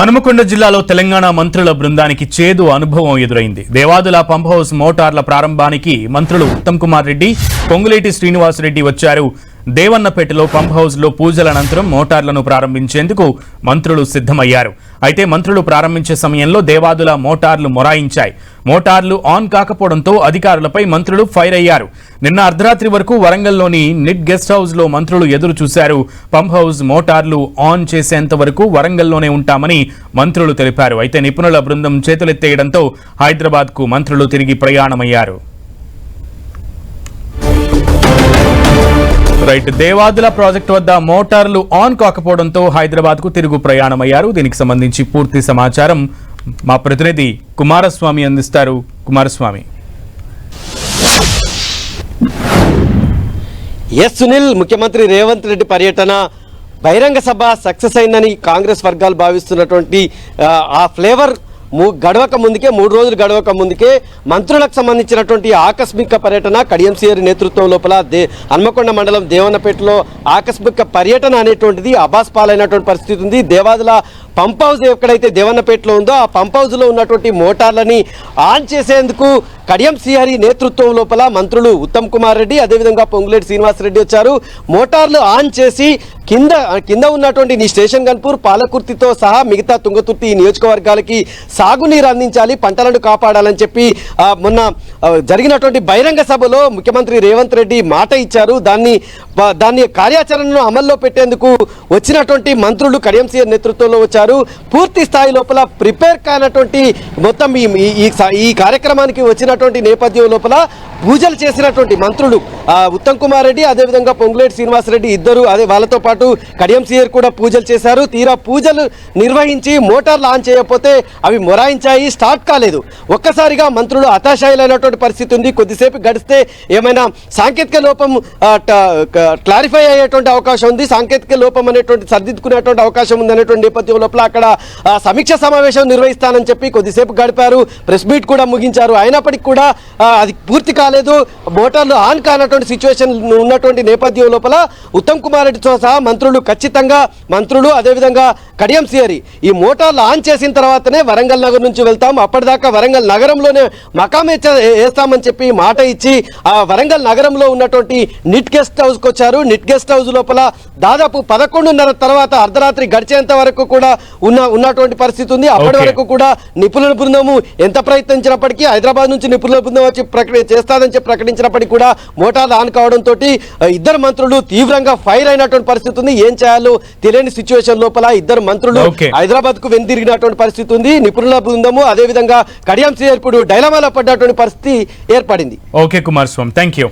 హనుమకొండ జిల్లాలో తెలంగాణ మంత్రుల బృందానికి చేదు అనుభవం ఎదురైంది. దేవాదుల పంప్ హౌస్ మోటార్ల ప్రారంభానికి మంత్రులు ఉత్తమ్ కుమార్ రెడ్డి పొంగులేటి శ్రీనివాస్ రెడ్డి వచ్చారు. దేవన్నపేటలో పంప్ హౌస్లో పూజల అనంతరం మోటార్లను ప్రారంభించేందుకు మంత్రులు సిద్ధమయ్యారు. అయితే మంత్రులు ప్రారంభించే సమయంలో దేవాదుల మోటార్లు మొరాయించాయి. మోటార్లు ఆన్ కాకపోవడంతో అధికారులపై మంత్రులు ఫైర్ అయ్యారు. నిన్న అర్ధరాత్రి వరకు వరంగల్లోని నిట్ గెస్ట్ హౌస్లో మంత్రులు ఎదురు చూశారు. పంప్ హౌస్ మోటార్లు ఆన్ చేసేంత వరకు వరంగల్లోనే ఉంటామని మంత్రులు తెలిపారు. అయితే నిపుణుల బృందం చేతులెత్తేయడంతో హైదరాబాద్కు మంత్రులు తిరిగి ప్రయాణమయ్యారు. రైట్. దేవాదుల ప్రాజెక్టు వద్ద మోటార్లు ఆన్ కాకపోవడంతో హైదరాబాద్కు తిరుగు ప్రయాణమయ్యారు. దీనికి సంబంధించి పూర్తి సమాచారం మా ప్రతినిధి కుమారస్వామి అందిస్తారు. కుమారస్వామి. ఎస్ సునీల్ ముఖ్యమంత్రి రేవంత్ రెడ్డి పర్యటన బహిరంగ సభ సక్సెస్ అయిందని కాంగ్రెస్ వర్గాలు భావిస్తున్నటువంటి ఆ, ఫ్లేవర్ గడవక ముందుకే మూడు రోజులు గడవక ముందుకే మంత్రులకు సంబంధించినటువంటి ఆకస్మిక పర్యటన కడియంసీఆర్ నేతృత్వం లోపల దే హన్మకొండ మండలం దేవన్నపేటలో ఆకస్మిక పర్యటన అనేటువంటిది అబాస్ పాలైనటువంటి పరిస్థితి ఉంది. దేవాదుల పంప్ హౌస్ ఎక్కడైతే దేవన్నపేటలో ఉందో ఆ పంప్ హౌస్లో ఉన్నటువంటి మోటార్లని ఆన్ చేసేందుకు కడియం శ్రీహరి నేతృత్వం లోపల మంత్రులు ఉత్తమ్ కుమార్ రెడ్డి అదేవిధంగా పొంగులేటి శ్రీనివాస్ రెడ్డి వచ్చారు. మోటార్లు ఆన్ చేసి కింద కింద ఉన్నటువంటి నీ స్టేషన్ గన్పూర్ పాలకుర్తితో సహా మిగతా తుంగతుర్తి ఈ నియోజకవర్గాలకి సాగునీరు అందించాలి పంటలను కాపాడాలని చెప్పి మొన్న జరిగినటువంటి బహిరంగ సభలో ముఖ్యమంత్రి రేవంత్ రెడ్డి మాట ఇచ్చారు. దాన్ని దాన్ని కార్యాచరణను అమల్లో పెట్టేందుకు వచ్చినటువంటి మంత్రులు కడియం సీఎం నేతృత్వంలో వచ్చారు. పూర్తి స్థాయి లోపల ప్రిపేర్ కానటువంటి మొత్తం ఈ ఈ కార్యక్రమానికి వచ్చినటువంటి నేపథ్యం లోపల పూజలు చేసినటువంటి మంత్రులు ఉత్తమ్ కుమార్ రెడ్డి అదేవిధంగా పొంగులేటి శ్రీనివాసరెడ్డి ఇద్దరు అదే వాళ్ళతో పాటు కడియం సీఆర్ కూడా పూజలు చేశారు. తీరా పూజలు నిర్వహించి మోటార్ లాంచ్ చేయకపోతే అవి మొరాయించాయి స్టార్ట్ కాలేదు. ఒక్కసారిగా మంత్రులు హతాశాయులైనటువంటి పరిస్థితి ఉంది. కొద్దిసేపు గడిస్తే ఏమైనా సాంకేతిక లోపం క్లారిఫై అయ్యేటువంటి అవకాశం ఉంది. సాంకేతిక లోపం అనేటువంటి సర్దిద్దుకునేటువంటి అవకాశం ఉంది అనేటువంటి నేపథ్యం లోపల అక్కడ సమీక్ష సమావేశం నిర్వహిస్తానని చెప్పి కొద్దిసేపు గడిపారు. ప్రెస్ మీట్ కూడా ముగించారు. అయినప్పటికీ కూడా అది పూర్తి కాలేదు మోటార్లు ఆన్ కానటువంటి సిచ్యువేషన్ ఉన్నటువంటి నేపథ్యం లోపల ఉత్తమ్ కుమార్ రెడ్డితో సహా మంత్రులు ఖచ్చితంగా మంత్రులు అదేవిధంగా కడియం సియరి ఈ. మోటార్లు ఆన్ చేసిన తర్వాతనే వరంగల్ నగర్ నుంచి వెళ్తాం. అప్పటిదాకా వరంగల్ నగరంలోనే మకామే వేస్తామని చెప్పి మాట ఇచ్చి ఆ వరంగల్ నగరంలో ఉన్నటువంటి నిట్ గెస్ట్ హౌస్కి వచ్చారు. నిట్ గెస్ట్ హౌస్ లోపల దాదాపు పదకొండున్నర తర్వాత అర్ధరాత్రి గడిచేంత వరకు కూడా ఉన్న ఉన్నటువంటి పరిస్థితి ఉంది. అప్పటి. వరకు కూడా నిపుణుల బృందము ఎంత ప్రయత్నించినప్పటికీ హైదరాబాద్ నుంచి నిపుణుల బృందం వచ్చి ప్రకటన చేస్తాదని చెప్పి ప్రకటించినప్పటికీ కూడా మోటార్లు ఆన్ కావడంతో ఇద్దరు మంత్రులు తీవ్రంగా ఫైర్ అయినటువంటి పరిస్థితి ఉంది. ఏం చేయాలో తెలియని సిచ్యువేషన్ లోపల ఇద్దరు మంత్రులు. హైదరాబాద్కు వెనుదిరిగినటువంటి పరిస్థితి ఉంది. నిపుణుల బృందము అదేవిధంగా కడియం ఇప్పుడు డైలమాలో పడ్డటువంటి పరిస్థితి ఏర్పడింది. ఓకే కుమారస్వామి. Thank you